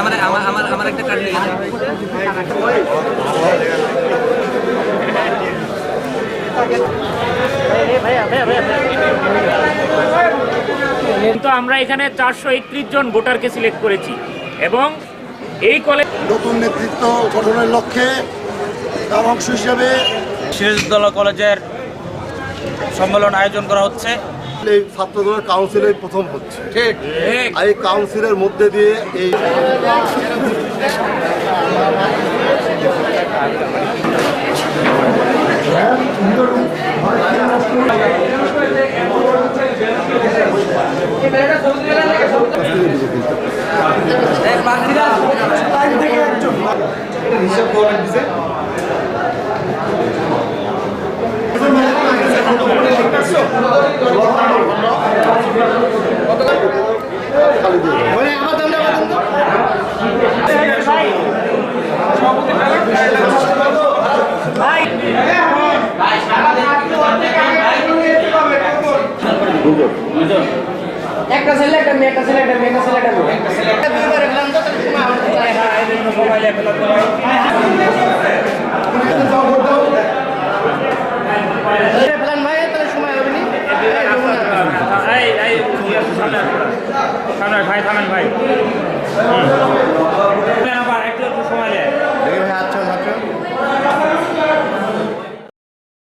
আমার আমার আমার আমার একটা কার্ড লেগে কিন্তু আমরা এখানে চারশো একত্রিশ জন ভোটারকে সিলেক্ট করেছি। এবং এই কলেজ নতুন নেতৃত্ব গঠনের লক্ষ্যে তার অংশ হিসেবে সিরাজউদ্দৌলা কলেজের সম্মেলন আয়োজন করা হচ্ছে। এই ছাত্রদলের কাউন্সিলে প্রথম হচ্ছে। ঠিক। আর এই কাউন্সিলের মধ্যে দিয়ে এই একটা মেয়ে একটা ছেলে একটা মেয়ে একটা ছেলে একটা মেয়ে একটা জন্য মোবাইল অ্যাভেলেবল হয়। ভাই থামেন ভাই